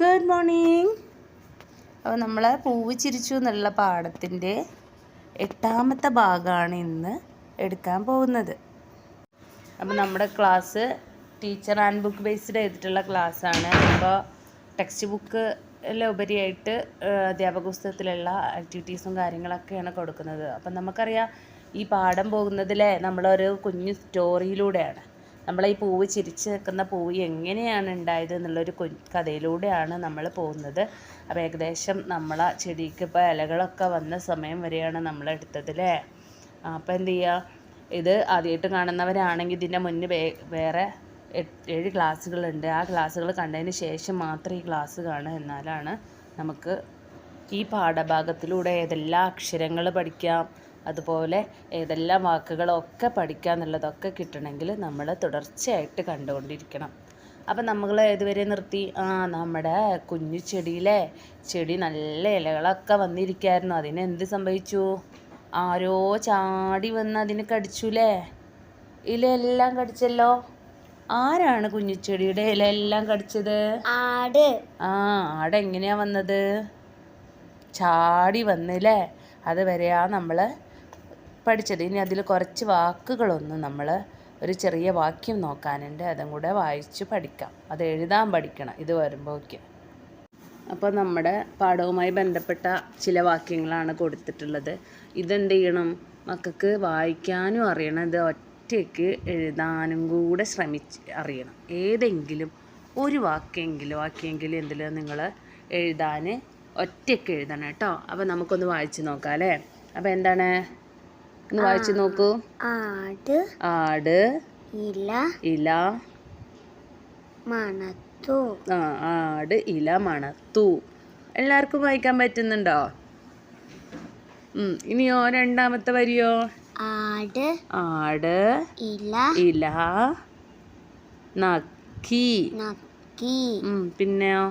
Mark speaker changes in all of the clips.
Speaker 1: Good morning അപ്പോൾ നമ്മൾ പൂവ് ചിരിച്ചു എന്നുള്ള പാഠത്തിന്റെ എട്ടാമത്തെ ഭാഗമാണ് ഇന്ന് എടുക്കാൻ പോകുന്നത്. അപ്പോൾ നമ്മുടെ class teacher and book based ചെയ്തിട്ടുള്ള ക്ലാസ്സാണ് അപ്പോൾ ടെക്സ്റ്റ് ബുക്ക് എല്ലാം ഉപരിയായിട്ട് അധ്യാപക പുസ്തകത്തിലുള്ള ആക്ടിവിറ്റീസും കാര്യങ്ങളൊക്കെയാണ് കൊടുക്കുന്നത്. അപ്പം നമുക്കറിയാം ഈ പാഠം പോകുന്നതിലെ നമ്മളൊരു കുഞ്ഞു സ്റ്റോറിയിലൂടെയാണ് നമ്മളെ ഈ പൂവ് ചിരിച്ച് നിൽക്കുന്ന പൂവ് എങ്ങനെയാണ് ഉണ്ടായത് എന്നുള്ളൊരു കഥയിലൂടെയാണ് നമ്മൾ പോകുന്നത്. അപ്പോൾ ഏകദേശം നമ്മളാ ചെടിക്ക് ഇപ്പോൾ ഇലകളൊക്കെ വന്ന സമയം വരെയാണ് നമ്മൾ എടുത്തത് അല്ലേ അപ്പോൾ എന്ത് ചെയ്യുക ഇത് ആദ്യമായിട്ട് കാണുന്നവരാണെങ്കിൽ ഇതിന്റെ മുന്നേ വേ വേറെ ഏഴ് ക്ലാസ്സുകളുണ്ട് ആ ക്ലാസ്സുകൾ കണ്ടതിന് ശേഷം മാത്രം ഈ ക്ലാസ് കാണുക എന്നാലാണ് നമുക്ക് ഈ പാഠഭാഗത്തിലൂടെ ഏതെല്ലാം അക്ഷരങ്ങൾ പഠിക്കാം അതുപോലെ ഏതെല്ലാം വാക്കുകളൊക്കെ പഠിക്കുക എന്നുള്ളതൊക്കെ കിട്ടണമെങ്കിൽ നമ്മൾ തുടർച്ചയായിട്ട് കണ്ടുകൊണ്ടിരിക്കണം. അപ്പം നമ്മൾ ഇതുവരെ നിർത്തി ആ നമ്മുടെ കുഞ്ഞു ചെടിയിലെ ചെടി നല്ല ഇലകളൊക്കെ വന്നിരിക്കായിരുന്നു. അതിന് എന്ത് സംഭവിച്ചു? ആരോ ചാടി വന്ന് അതിന് കടിച്ചുല്ലേ ഇലയെല്ലാം കടിച്ചല്ലോ? ആരാണ് കുഞ്ഞിച്ചെടിയുടെ ഇലയെല്ലാം കടിച്ചത്?
Speaker 2: ആട്.
Speaker 1: ആ ആട് എങ്ങനെയാ വന്നത്? ചാടി വന്നില്ലേ? അത് വരെയാ നമ്മൾ പഠിച്ചത്. ഇനി അതിൽ കുറച്ച് വാക്കുകളൊന്നും നമ്മൾ ഒരു ചെറിയ വാക്യം നോക്കാനുണ്ട്. അതും കൂടെ വായിച്ച് പഠിക്കാം. അത് എഴുതാൻ പഠിക്കണം. ഇത് വരുമ്പോഴേക്ക് അപ്പോൾ നമ്മുടെ പാഠവുമായി ബന്ധപ്പെട്ട ചില വാക്യങ്ങളാണ് കൊടുത്തിട്ടുള്ളത്. ഇതെന്ത് ചെയ്യണം? മക്കൾക്ക് വായിക്കാനും അറിയണം. ഇത് ഒറ്റയ്ക്ക് എഴുതാനും കൂടെ ശ്രമിച്ച് അറിയണം. ഏതെങ്കിലും ഒരു വാക്യെങ്കിലും വാക്യെങ്കിലും എന്തെങ്കിലും നിങ്ങൾ എഴുതാൻ ഒറ്റയ്ക്ക് എഴുതണം കേട്ടോ. അപ്പോൾ നമുക്കൊന്ന് വായിച്ച് നോക്കാം അല്ലേ? അപ്പോൾ എന്താണ്? ഒന്ന് വായിച്ചു നോക്കൂ.
Speaker 2: ആട്
Speaker 1: ആട്
Speaker 2: ഇല
Speaker 1: ഇല
Speaker 2: മണത്തു.
Speaker 1: ആ ആട് ഇല മണത്തു. എല്ലാവർക്കും വായിക്കാൻ പറ്റുന്നുണ്ടോ? ഉം, ഇനിയോ രണ്ടാമത്തെ വരിയോ?
Speaker 2: ആട്
Speaker 1: ആട്
Speaker 2: ഇല
Speaker 1: ഇല നക്കി.
Speaker 2: നക്കി.
Speaker 1: ഉം, പിന്നെയോ?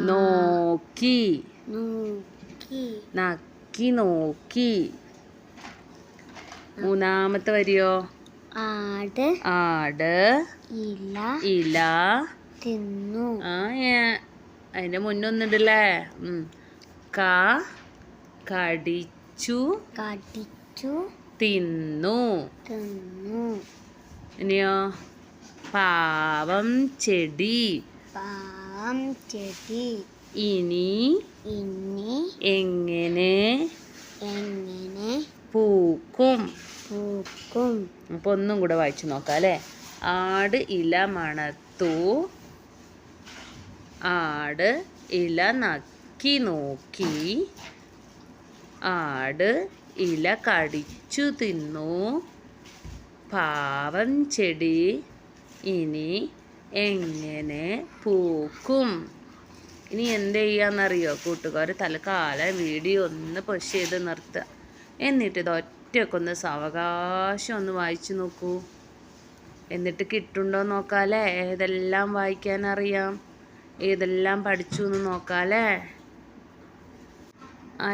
Speaker 1: നോക്കി.
Speaker 2: നോക്കി.
Speaker 1: നക്കി നോക്കി. മൂന്നാമത്തെ വരിയോ?
Speaker 2: ആട്
Speaker 1: ആട്
Speaker 2: ഇല
Speaker 1: ഇല
Speaker 2: തിന്നു.
Speaker 1: ആ ഏ, അതിന്റെ മുന്നൊന്നുണ്ടല്ലേ ഉം. ക കടിച്ചു
Speaker 2: കടിച്ചു
Speaker 1: തിന്നു.
Speaker 2: തിന്നു.
Speaker 1: ഇനിയോ? പാവം ചെടി.
Speaker 2: പാവം ചെടി.
Speaker 1: ഇനി
Speaker 2: ഇനി
Speaker 1: എങ്ങനെ
Speaker 2: എങ്ങനെ
Speaker 1: പൂക്കും.
Speaker 2: പൂക്കും.
Speaker 1: അപ്പോൾ ഒന്നും കൂടെ വായിച്ചു നോക്കാം അല്ലേ? ആട് ഇല മണത്തു. ആട് ഇല നക്കി നോക്കി. ആട് ഇല കടിച്ചു തിന്നു. പാവം ചെടി ഇനി എങ്ങനെ പൂക്കും? ഇനി എന്ത് ചെയ്യാന്നറിയോ കൂട്ടുകാർ തൽക്കാലം വീഡിയോ ഒന്ന് പുഷ് ചെയ്ത് നിർത്തുക. എന്നിട്ട് ഇത് ഒറ്റക്കൊന്ന് സാവകാശം ഒന്ന് വായിച്ചു നോക്കൂ. എന്നിട്ട് കിട്ടുണ്ടോ നോക്കാലേ ഏതെല്ലാം വായിക്കാൻ അറിയാം? ഏതെല്ലാം പഠിച്ചു എന്ന് നോക്കാല്ലേ?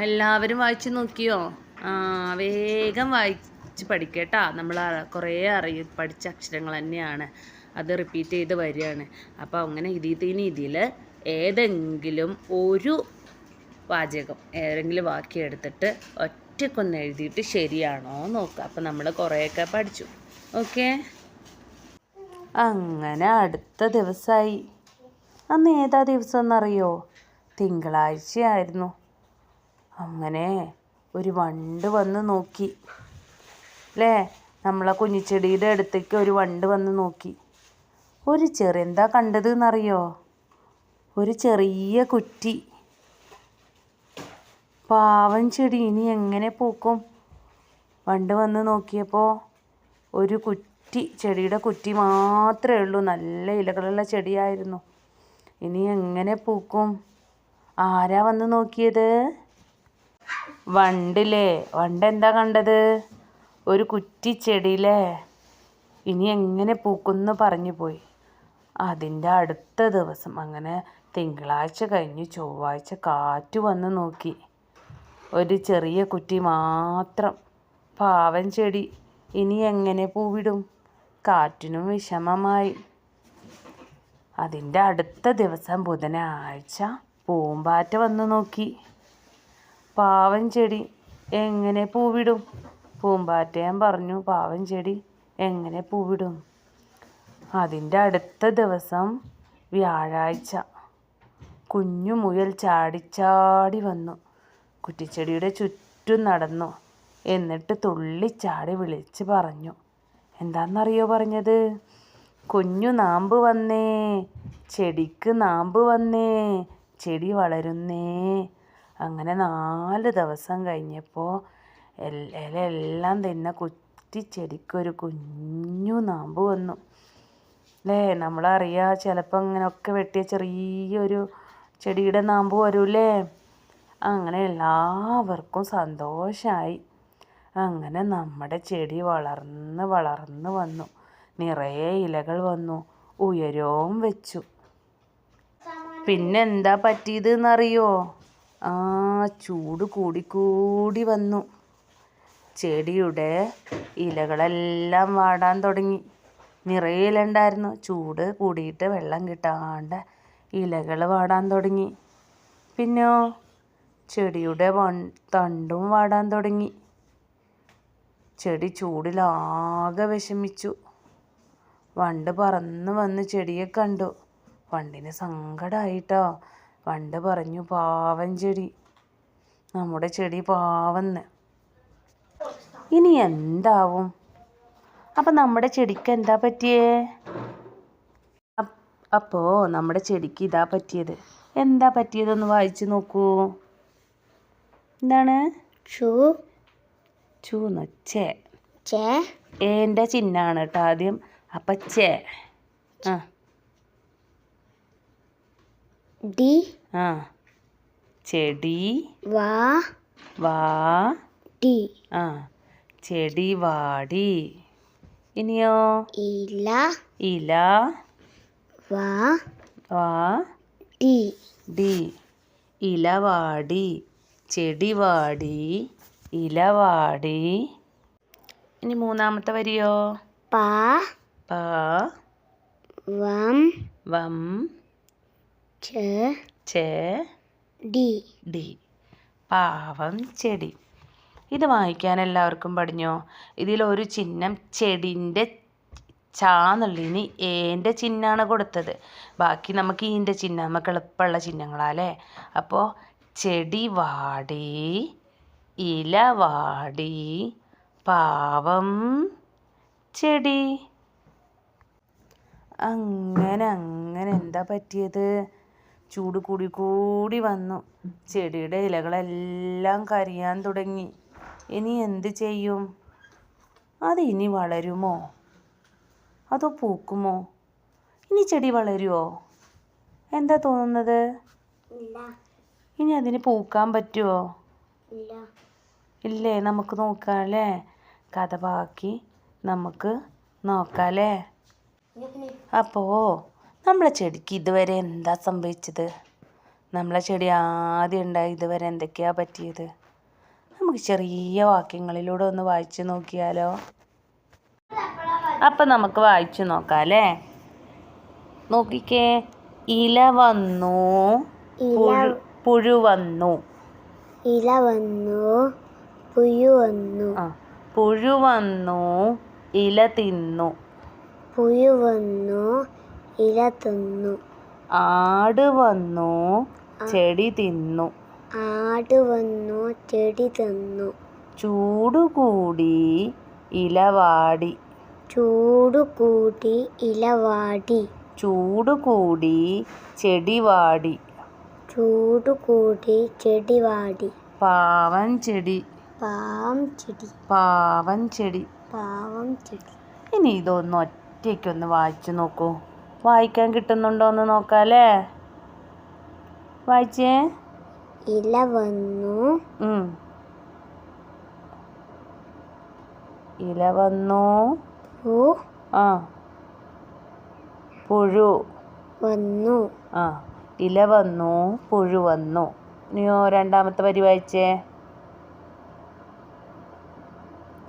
Speaker 1: എല്ലാവരും വായിച്ചു നോക്കിയോ? ആ വേഗം വായിച്ച് പഠിക്കട്ടാ. നമ്മൾ കുറേ അറിയും പഠിച്ച അക്ഷരങ്ങൾ തന്നെയാണ്. അത് റിപ്പീറ്റ് ചെയ്ത് വരികയാണ്. അപ്പോൾ അങ്ങനെ ഇതിൽ ഇനി ഇതിൽ ഏതെങ്കിലും ഒരു വാചകം ഏതെങ്കിലും വാക്യം എടുത്തിട്ട് ഒറ്റക്കൊന്ന് എഴുതിയിട്ട് ശരിയാണോ നോക്കുക അപ്പം നമ്മൾ കുറേയൊക്കെ പഠിച്ചു. ഓക്കെ? അങ്ങനെ അടുത്ത ദിവസമായി അന്ന് ഏതാ ദിവസം എന്നറിയോ തിങ്കളാഴ്ചയായിരുന്നു. അങ്ങനെ ഒരു വണ്ട് വന്ന് നോക്കി. അല്ലേ നമ്മളെ കുഞ്ഞിച്ചെടിയുടെ അടുത്തേക്ക് ഒരു വണ്ട് വന്ന് നോക്കി. ഒരു ചെറിയ എന്താ കണ്ടത് എന്നറിയോ? ഒരു ചെറിയ കുറ്റി. പാവം ചെടി ഇനി എങ്ങനെ പൂക്കും? പണ്ട് വന്ന് നോക്കിയപ്പോൾ ഒരു കുറ്റി ചെടിയുടെ കുറ്റി മാത്രമേ ഉള്ളൂ. നല്ല ഇലകളുള്ള ചെടിയായിരുന്നു. ഇനി എങ്ങനെ പൂക്കും? ആരാ വന്ന് നോക്കിയത്? വണ്ടില്ലേ വണ്ട് എന്താ കണ്ടത്? ഒരു കുറ്റി ചെടിയിലേ. ഇനി എങ്ങനെ പൂക്കുമെന്ന് പറഞ്ഞു പോയി. അതിന്റെ അടുത്ത ദിവസം അങ്ങനെ തിങ്കളാഴ്ച കഴിഞ്ഞ് ചൊവ്വാഴ്ച കാറ്റ് വന്ന് നോക്കി. ഒരു ചെറിയ കുറ്റി മാത്രം. പാവൻ ചെടി. ഇനി എങ്ങനെ പൂവിടും? കാറ്റിനും വിഷമമായി. അതിന്റെ അടുത്ത ദിവസം ബുധനാഴ്ച പൂമ്പാറ്റ വന്നു നോക്കി. പാവൻ ചെടി എങ്ങനെ പൂവിടും? പൂമ്പാറ്റയാൻ പറഞ്ഞു പാവൻ ചെടി എങ്ങനെ പൂവിടും? അതിന്റെ അടുത്ത ദിവസം വ്യാഴാഴ്ച കുഞ്ഞു മുയൽ ചാടിച്ചാടി വന്നു. കുറ്റിച്ചെടിയുടെ ചുറ്റും നടന്നു. എന്നിട്ട് തുള്ളിച്ചാടി വിളിച്ച് പറഞ്ഞു. എന്താണെന്നറിയോ പറഞ്ഞത്? കുഞ്ഞു നാമ്പ് വന്നേ. ചെടിക്ക് നാമ്പ് വന്നേ. ചെടി വളരുന്നേ. അങ്ങനെ നാല് ദിവസം കഴിഞ്ഞപ്പോൾ ഇലയെല്ലാം തന്നെ കുറ്റിച്ചെടിക്കൊരു കുഞ്ഞു നാമ്പ് വന്നു. അല്ലേ നമ്മളറിയാം ചിലപ്പോൾ ഇങ്ങനെയൊക്കെ വെട്ടിയ ചെറിയൊരു ചെടിയുടെ നാമ്പ് വരൂലേ അങ്ങനെ എല്ലാവർക്കും സന്തോഷമായി അങ്ങനെ നമ്മുടെ ചെടി വളർന്ന് വളർന്ന് വന്നു. നിറയെ ഇലകൾ വന്നു. ഉയരവും വെച്ചു. പിന്നെന്താ പറ്റിയത് എന്നറിയോ ആ ചൂട് കൂടിക്കൂടി വന്നു. ചെടിയുടെ ഇലകളെല്ലാം വാടാൻ തുടങ്ങി. നിറയെ ഇല ഉണ്ടായിരുന്നു. ചൂട് കൂടിയിട്ട് വെള്ളം കിട്ടാണ്ട് ഇലകൾ വാടാൻ തുടങ്ങി. പിന്നെയോ ചെടിയുടെ വൺ തണ്ടും വാടാൻ തുടങ്ങി. ചെടി ചൂടിലാകെ വിഷമിച്ചു. വണ്ട് പറന്ന് വന്ന് ചെടിയെ കണ്ടു. വണ്ടിന് സങ്കടമായിട്ടോ വണ്ട് പറഞ്ഞു പാവം ചെടി. നമ്മുടെ ചെടി പാവന്ന്. ഇനി എന്താവും? അപ്പം നമ്മുടെ ചെടിക്ക് എന്താ പറ്റിയേ? അപ്പോ നമ്മുടെ ചെടിക്ക് ഇതാ പറ്റിയത്. എന്താ പറ്റിയതൊന്ന് വായിച്ചു നോക്കൂ. എന്താണ്?
Speaker 2: ചു.
Speaker 1: ചൂന്ന് ചേ.
Speaker 2: ചെ.
Speaker 1: ഏന്റെ ചിഹ്നമാണ് കേട്ടോ ആദ്യം. അപ്പം ചേ. ആ.
Speaker 2: ഡി.
Speaker 1: ആ. ചെടി.
Speaker 2: വാ.
Speaker 1: വാ.
Speaker 2: ഡി
Speaker 1: ആ. ചെടി വാടി. ഇനിയോ?
Speaker 2: ഇല.
Speaker 1: ഇല.
Speaker 2: വാ.
Speaker 1: വാ.
Speaker 2: ഡി
Speaker 1: ഡി. ഇല വാടി. ചെടി ഇലവാടി. ഇല വാടി ഇനി മൂന്നാമത്തെ വരിയോ?
Speaker 2: പാ
Speaker 1: പാ
Speaker 2: വം
Speaker 1: വം
Speaker 2: ചെ ഡി.
Speaker 1: ഡി. പാവം ചെടി. ഇത് വായിക്കാൻ എല്ലാവർക്കും പഠിഞ്ഞോ ഇതിലൊരു ചിഹ്നം ചെടിന്റെ ചാന്നുള്ളിന് ഏന്റെ ചിഹ്നമാണ് കൊടുത്തത്. ബാക്കി നമുക്ക് ഈന്റെ ചിഹ്നം നമുക്ക് എളുപ്പമുള്ള ചിഹ്നങ്ങളാല്ലേ അപ്പോൾ ചെടി വാടി ഇല വാടി പാവം ചെടി. അങ്ങനെ അങ്ങനെ എന്താ പറ്റിയത്? ചൂട് കൂടി കൂടി വന്നു. ചെടിയുടെ ഇലകളെല്ലാം കരിയാൻ തുടങ്ങി. ഇനി എന്ത് ചെയ്യും? അത് ഇനി വളരുമോ? അതോ പൂക്കുമോ? ഇനി ചെടി വളരുമോ എന്താ തോന്നുന്നത്?
Speaker 2: ഇല്ല.
Speaker 1: ഇനി അതിന് പൂക്കാൻ പറ്റുമോ
Speaker 2: ഇല്ല.
Speaker 1: നമുക്ക് നോക്കാം അല്ലേ കഥ ബാക്കി നമുക്ക് നോക്കാം അല്ലേ അപ്പോൾ നമ്മളെ ചെടിക്ക് ഇതുവരെ എന്താ സംഭവിച്ചത്? നമ്മളെ ചെടി ആദ്യം ഉണ്ടായി ഇതുവരെ എന്തൊക്കെയാ പറ്റിയത്? നമുക്ക് ചെറിയ വാക്യങ്ങളിലൂടെ ഒന്ന് വായിച്ചു നോക്കിയാലോ? അപ്പം നമുക്ക് വായിച്ചു നോക്കാം അല്ലേ നോക്കിക്കേ. ഇല വന്നു. പുഴു വന്നു.
Speaker 2: ഇല വന്നു പുഴു വന്നു.
Speaker 1: ആ പുഴു വന്നു ഇല തിന്നു.
Speaker 2: പുഴുവന്നു ഇല തിന്നു.
Speaker 1: ആട് വന്നു ചെടി തിന്നു.
Speaker 2: ആട് വന്നു ചെടി തിന്നു.
Speaker 1: ചൂടുകൂടി ഇലവാടി ചൂടുകൂടി ഇലവാടി
Speaker 2: ചൂട് കൂടി വാടി
Speaker 1: ചൂട് വാടി. പാവൻ ചെടി.
Speaker 2: പാവം ചെടി.
Speaker 1: പാവൻ ചെടി.
Speaker 2: പാവം ചെടി.
Speaker 1: ഇനി ഇതൊന്ന് ഒറ്റയ്ക്കൊന്ന് വായിച്ചു നോക്കൂ. വായിക്കാൻ കിട്ടുന്നുണ്ടോ എന്ന് നോക്കാല്ലേ? വായിച്ചേ?
Speaker 2: ഇല വന്നു.
Speaker 1: ഇല വന്നു.
Speaker 2: പൂ
Speaker 1: ആ. പുഴു.
Speaker 2: വന്നു.
Speaker 1: ആ. ഇല വന്നു പുഴു വന്നു. ഇനിയോ രണ്ടാമത്തെ വരി വായിച്ചേ?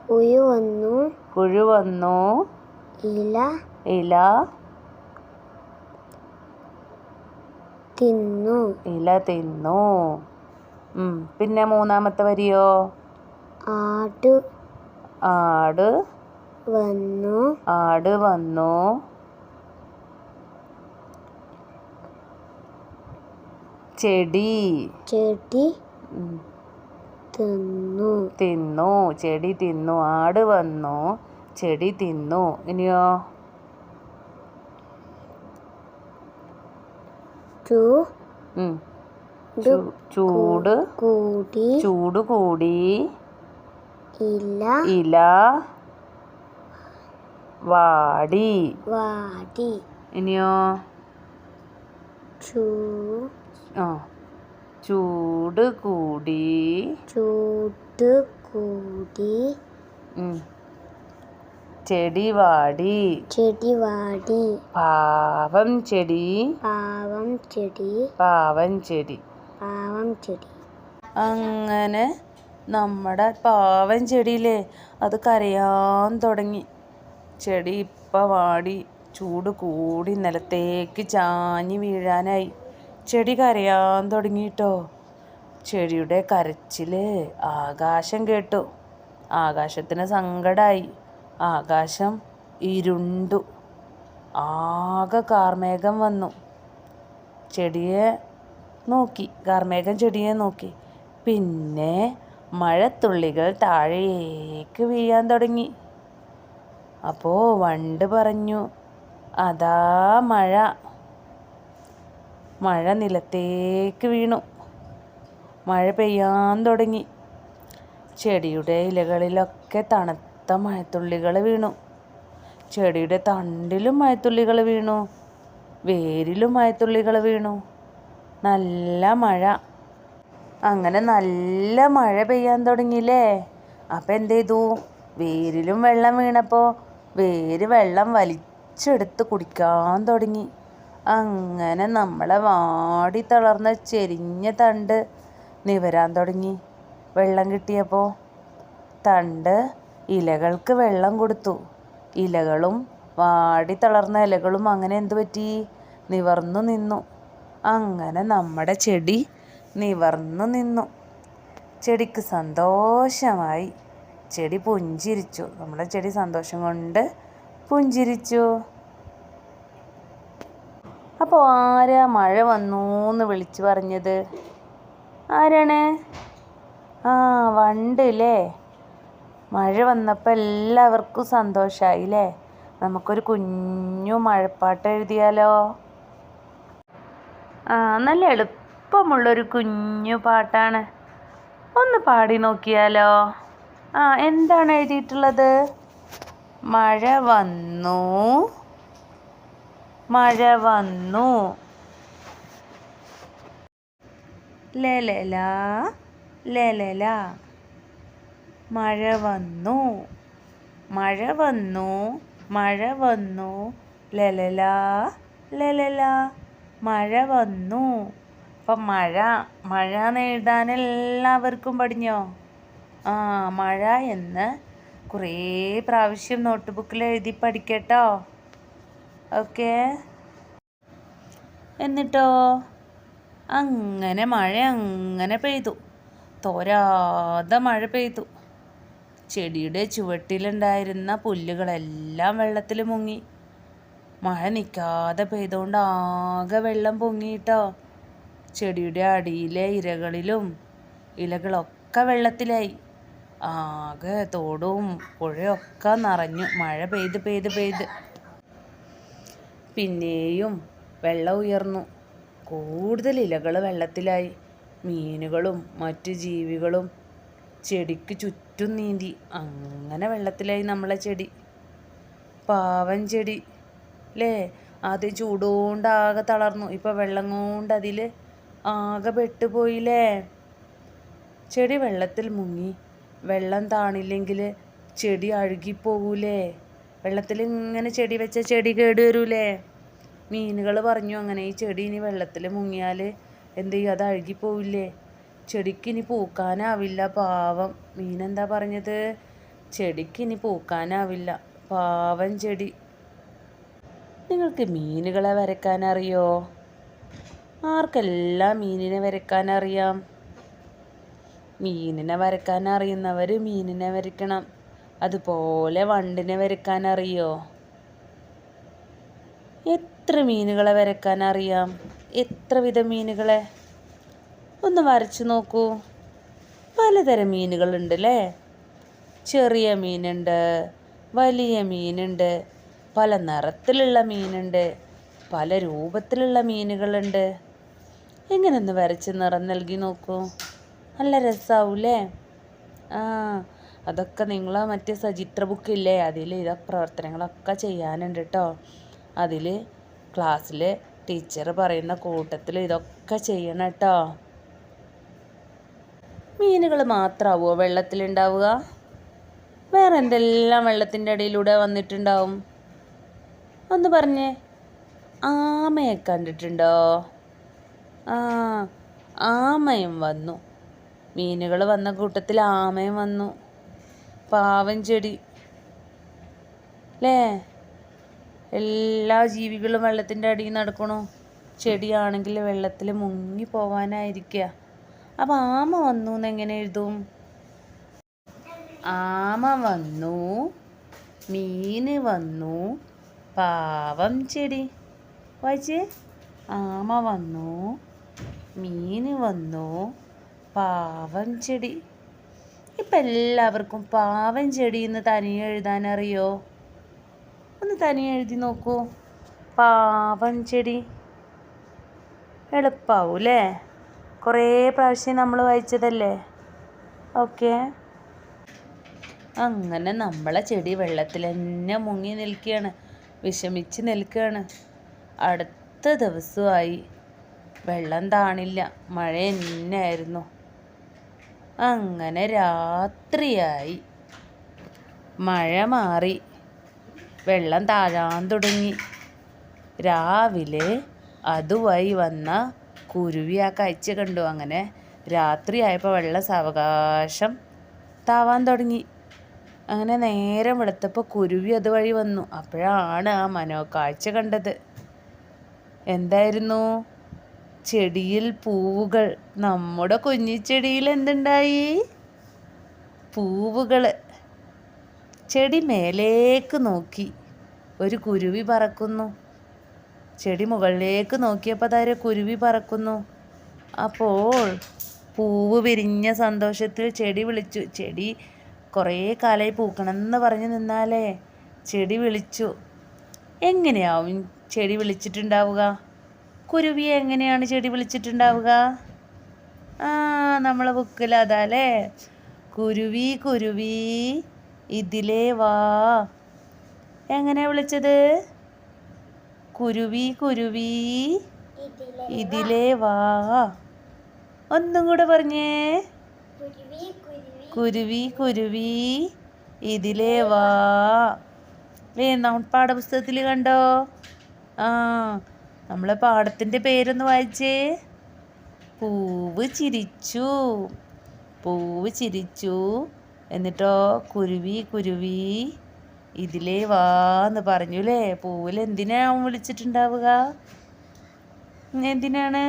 Speaker 2: പുഴു വന്നു.
Speaker 1: പുഴു വന്നു.
Speaker 2: ഇല
Speaker 1: ഇല
Speaker 2: തിന്നു.
Speaker 1: ഇല തിന്നു. ഉം, പിന്നെ മൂന്നാമത്തെ വരിയോ?
Speaker 2: ആട്
Speaker 1: ആട്
Speaker 2: വന്നു.
Speaker 1: ആട് വന്നു. ചെടി.
Speaker 2: ചെടി തിന്നു.
Speaker 1: തിന്നു. ചെടി തിന്നു. ആട് വന്നു. ചെടി തിന്നു. ഇനിയോ? ചൂട്.
Speaker 2: കൂടി.
Speaker 1: ചൂട് കൂടി.
Speaker 2: ഇല.
Speaker 1: ഇല. വാടി.
Speaker 2: വാടി.
Speaker 1: ഇനിയോ?
Speaker 2: ചൂ.
Speaker 1: ആ. ചൂട് കൂടി.
Speaker 2: ചൂട് കൂടി.
Speaker 1: ചെടിവാടി ചെടിവാടി
Speaker 2: ചെടി വാടി.
Speaker 1: പാവം ചെടി.
Speaker 2: പാവം ചെടി.
Speaker 1: പാവം ചെടി.
Speaker 2: പാവം ചെടി.
Speaker 1: അങ്ങനെ നമ്മുടെ പാവം ചെടിയില്ലേ അത് കരയാൻ തുടങ്ങി. ചെടി ഇപ്പം വാടി. ചൂട് കൂടി നിലത്തേക്ക് ചാഞ്ഞ് വീഴാനായി. ചെടി കരയാൻ തുടങ്ങിയിട്ടോ? ചെടിയുടെ കരച്ചിൽ ആകാശം കേട്ടു. ആകാശത്തിന് സങ്കടമായി ആകാശം ഇരുണ്ടു. ആകെ കാർമേഘം വന്നു. ചെടിയെ നോക്കി. കാർമേഘം ചെടിയെ നോക്കി. പിന്നെ മഴത്തുള്ളികൾ താഴേക്ക് വീഴാൻ തുടങ്ങി. അപ്പോൾ വണ്ട് പറഞ്ഞു അതാ മഴ. മഴ നിലത്തേക്ക് വീണു. മഴ പെയ്യാൻ തുടങ്ങി. ചെടിയുടെ ഇലകളിലൊക്കെ തണുത്ത മഴത്തുള്ളികൾ വീണു. ചെടിയുടെ തണ്ടിലും മഴത്തുള്ളികൾ വീണു. വേരിലും മഴത്തുള്ളികൾ വീണു. നല്ല മഴ. അങ്ങനെ നല്ല മഴ പെയ്യാൻ തുടങ്ങിയില്ലേ? അപ്പം എന്ത് ചെയ്തു? വേരിലും വെള്ളം വീണപ്പോൾ വേര് വെള്ളം വലിച്ചെടുത്ത് കുടിക്കാൻ തുടങ്ങി. അങ്ങനെ നമ്മളെ വാടി തളർന്ന ചെരിഞ്ഞ തണ്ട്. നിവരാൻ തുടങ്ങി. വെള്ളം കിട്ടിയപ്പോൾ തണ്ട് ഇലകൾക്ക് വെള്ളം കൊടുത്തു. ഇലകളും വാടി തളർന്ന ഇലകളും അങ്ങനെ എന്തു പറ്റി? നിവർന്നു നിന്നു. അങ്ങനെ നമ്മുടെ ചെടി നിവർന്നു നിന്നു. ചെടിക്ക് സന്തോഷമായി. ചെടി പുഞ്ചിരിച്ചു. നമ്മുടെ ചെടി സന്തോഷം കൊണ്ട് പുഞ്ചിരിച്ചു. അപ്പോൾ ആരാ മഴ വന്നു എന്ന് വിളിച്ചു പറഞ്ഞത്? ആരാണ്? ആ വണ്ടില്ലേ? മഴ വന്നപ്പോൾ എല്ലാവർക്കും സന്തോഷമായി അല്ലേ നമുക്കൊരു കുഞ്ഞു മഴപ്പാട്ട് എഴുതിയാലോ? ആ നല്ല എളുപ്പമുള്ളൊരു കുഞ്ഞു പാട്ടാണ്. ഒന്ന് പാടി നോക്കിയാലോ? ആ എന്താണ് എഴുതിയിട്ടുള്ളത്? മഴ വന്നു. മഴ വന്നു. ലലല ലലല മഴ വന്നു. മഴ വന്നു. മഴ വന്നു. ലലല ലലല മഴ വന്നു. അപ്പം മഴ മഴ എഴുതാൻ എല്ലാവർക്കും പഠിഞ്ഞോ ആ മഴ എന്ന് കുറേ പ്രാവശ്യം നോട്ട് ബുക്കിൽ എഴുതി പഠിക്കട്ടോ. ഓക്കെ. എന്നിട്ടോ? അങ്ങനെ മഴ അങ്ങനെ പെയ്തു. തോരാതെ മഴ പെയ്തു. ചെടിയുടെ ചുവട്ടിലുണ്ടായിരുന്ന പുല്ലുകളെല്ലാം വെള്ളത്തിൽ മുങ്ങി. മഴ നിൽക്കാതെ പെയ്തുകൊണ്ട് ആകെ വെള്ളം പൊങ്ങിയിട്ടോ. ചെടിയുടെ അടിയിലെ ഇരകളിലും ഇലകളൊക്കെ വെള്ളത്തിലായി. ആകെ തോടും പുഴയൊക്കെ നിറഞ്ഞു. മഴ പെയ്ത് പെയ്ത് പെയ്ത്. പിന്നെയും വെള്ളം ഉയർന്നു. കൂടുതൽ ഇലകൾ വെള്ളത്തിലായി. മീനുകളും മറ്റു ജീവികളും ചെടിക്ക് ചുറ്റും നീന്തി. അങ്ങനെ വെള്ളത്തിലായി നമ്മളെ ചെടി. പാവൻ ചെടി. അല്ലേ ആദ്യം ചൂടുകൊണ്ട് ആകെ തളർന്നു. ഇപ്പോൾ വെള്ളം കൊണ്ട് അതിൽ ആകെ പെട്ടുപോയില്ലേ ചെടി വെള്ളത്തിൽ മുങ്ങി. വെള്ളം താണില്ലെങ്കിൽ ചെടി അഴുകിപ്പോകൂലേ വെള്ളത്തിൽ ഇങ്ങനെ ചെടി വെച്ച ചെടി കേട് വരൂലേ മീനുകൾ പറഞ്ഞു അങ്ങനെ ഈ ചെടി ഇനി വെള്ളത്തിൽ മുങ്ങിയാൽ എന്ത് ചെയ്യും? അത് അഴുകിപ്പോവില്ലേ ചെടിക്ക് ഇനി പൂക്കാനാവില്ല പാവം. മീനെന്താ പറഞ്ഞത്? ചെടിക്ക് ഇനി പൂക്കാനാവില്ല പാവം ചെടി. നിങ്ങൾക്ക് മീനുകളെ വരയ്ക്കാൻ അറിയോ ആർക്കെല്ലാം മീനിനെ വരയ്ക്കാൻ അറിയാം മീനിനെ വരയ്ക്കാൻ അറിയുന്നവർ മീനിനെ വരയ്ക്കണം. അതുപോലെ വണ്ടിനെ വരയ്ക്കാൻ അറിയോ എത്ര മീനുകളെ വരയ്ക്കാൻ അറിയാം എത്ര വിധ മീനുകളെ? ഒന്ന് വരച്ചു നോക്കൂ. പലതരം മീനുകളുണ്ട് അല്ലേ ചെറിയ മീനുണ്ട് വലിയ മീനുണ്ട് പല നിറത്തിലുള്ള മീനുണ്ട് പല രൂപത്തിലുള്ള മീനുകളുണ്ട്. എങ്ങനെ ഒന്ന് വരച്ച് നിറം നൽകി നോക്കൂ. നല്ല രസമാവൂലേ ആ അതൊക്കെ നിങ്ങൾ മറ്റേ സചിത്ര ബുക്കില്ലേ അതിൽ ഇത പ്രവർത്തനങ്ങളൊക്കെ ചെയ്യാനുണ്ട് കേട്ടോ അതിൽ ക്ലാസ്സിൽ ടീച്ചർ പറയുന്ന കൂട്ടത്തിൽ ഇതൊക്കെ ചെയ്യണം കേട്ടോ മീനുകൾ മാത്രമാവുമോ വെള്ളത്തിലുണ്ടാവുക? വേറെ എന്തെല്ലാം വെള്ളത്തിന്റെ അടിയിലൂടെ വന്നിട്ടുണ്ടാവും? ഒന്ന് പറഞ്ഞേ. ആമയെ കണ്ടിട്ടുണ്ടോ? ആ ആമയും വന്നു. മീനുകൾ വന്ന കൂട്ടത്തിൽ ആമയും വന്നു. പാവൻ ചെടി. അല്ലേ എല്ലാ ജീവികളും വെള്ളത്തിന്റെ അടിയിൽ നടക്കണു. ചെടിയാണെങ്കിൽ വെള്ളത്തിൽ മുങ്ങി പോവാനായിരിക്കുക അപ്പം ആമ വന്നു എങ്ങനെ എഴുതും? ആമ വന്നു മീന് വന്നു പാവം ചെടി. വായിച്ചേ? ആമ വന്നു മീന് വന്നു പാവം ചെടി. ഇപ്പം എല്ലാവർക്കും പാവൻ ചെടി എന്ന് തനിയെ എഴുതാൻ അറിയോ ഒന്ന് തനിയെ എഴുതി നോക്കൂ. പാവൻ ചെടി. എളുപ്പാവും അല്ലേ കുറേ പ്രാവശ്യം നമ്മൾ വായിച്ചതല്ലേ? ഓക്കെ. അങ്ങനെ നമ്മളെ ചെടി വെള്ളത്തിൽ തന്നെ മുങ്ങി നിൽക്കുകയാണ്. വിഷമിച്ച് നിൽക്കുകയാണ്. അടുത്ത ദിവസമായി വെള്ളം താണില്ല. മഴ തന്നെയായിരുന്നു. അങ്ങനെ രാത്രിയായി. മഴ മാറി. വെള്ളം താഴാൻ തുടങ്ങി. രാവിലെ അതുവഴി വന്ന കുരുവി ആ കാഴ്ച കണ്ടു. അങ്ങനെ രാത്രിയായപ്പോൾ വെള്ള സാവകാശം താവാൻ തുടങ്ങി. അങ്ങനെ നേരം വെളുത്തപ്പോൾ കുരുവി അതുവഴി വന്നു. അപ്പോഴാണ് ആ മനോ കാഴ്ച കണ്ടത്. എന്തായിരുന്നു? ചെടിയിൽ പൂവുകൾ. നമ്മുടെ കുഞ്ഞിച്ചെടിയിൽ എന്തുണ്ടായി? പൂവുകൾ ചെടി മേലേക്ക് നോക്കി. ഒരു കുരുവി പറക്കുന്നു. ചെടി മുകളിലേക്ക് നോക്കിയപ്പോൾ താരെ കുരുവി പറക്കുന്നു. അപ്പോൾ പൂവ് വിരിഞ്ഞ സന്തോഷത്തിൽ ചെടി വിളിച്ചു. ചെടി കുറേ കാലമായി പൂക്കണം പറഞ്ഞു പറഞ്ഞ് നിന്നാലേ ചെടി വിളിച്ചു. എങ്ങനെയാവും ചെടി വിളിച്ചിട്ടുണ്ടാവുക? കുരുവിയെ എങ്ങനെയാണ് ചെടി വിളിച്ചിട്ടുണ്ടാവുക? ആ നമ്മളെ ബുക്കിൽ അതാല്ലേ കുരുവി കുരുവി ഇതിലേ വാ. എങ്ങനെയാ വിളിച്ചത്? കുരുവി കുരുവി ഇതിലേ വാ. ഒന്നും കൂടെ പറഞ്ഞേ. കുരുവി കുരുവി ഇതിലേ വാ. ഏ നമ്മൾ പാഠപുസ്തകത്തിൽ കണ്ടോ? ആ നമ്മളെ പാടത്തിന്റെ പേരൊന്ന് വായിച്ചേ. പൂവ് ചിരിച്ചു. പൂവ് ചിരിച്ചു. എന്നിട്ടോ കുരുവി കുരുവി. ഇതിലേ വാ എന്ന് പറഞ്ഞു അല്ലേ പൂവിൽ എന്തിനാവും വിളിച്ചിട്ടുണ്ടാവുക? എന്തിനാണ്?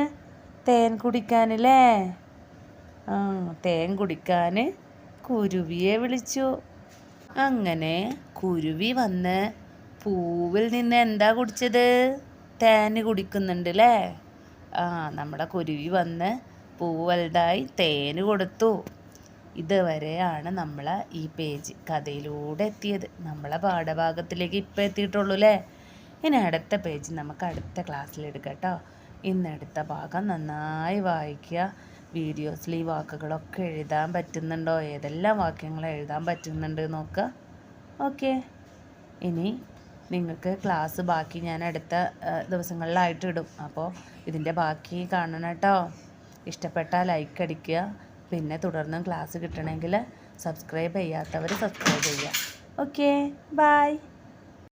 Speaker 1: തേൻ കുടിക്കാനല്ലേ? ആ തേൻ കുടിക്കാൻ കുരുവിയെ വിളിച്ചു. അങ്ങനെ കുരുവി വന്ന് പൂവിൽ നിന്ന് എന്താ കുടിച്ചത്? തേന് കുടിക്കുന്നുണ്ട് അല്ലേ ആ നമ്മുടെ കുരുവി വന്ന് പൂ വലുതായി തേന് കൊടുത്തു. ഇതുവരെയാണ് നമ്മൾ ഈ പേജ് കഥയിലൂടെ എത്തിയത്. നമ്മളെ പാഠഭാഗത്തിലേക്ക് ഇപ്പം എത്തിയിട്ടുള്ളൂ അല്ലേ? ഇനി അടുത്ത പേജ് നമുക്ക് അടുത്ത കേട്ടോ ഇന്ന് അടുത്ത ഭാഗം നന്നായി വായിക്കുക. വീഡിയോസിൽ ഈ വാക്കുകളൊക്കെ എഴുതാൻ പറ്റുന്നുണ്ടോ? ഏതെല്ലാം വാക്യങ്ങൾ എഴുതാൻ പറ്റുന്നുണ്ട് നോക്കുക. ഓക്കെ. ഇനി നിങ്ങൾക്ക് ക്ലാസ് ബാക്കി ഞാൻ അടുത്ത ദിവസങ്ങളിലായിട്ട് ഇടും. അപ്പോൾ ഇതിന്റെ ബാക്കി കാണണം കേട്ടോ. ഇഷ്ടപ്പെട്ടാൽ ലൈക്ക് അടിക്കുക. പിന്നെ തുടർന്നും ക്ലാസ് കിട്ടണമെങ്കിൽ സബ്സ്ക്രൈബ് ചെയ്യാത്തവർ സബ്സ്ക്രൈബ് ചെയ്യുക. Okay bye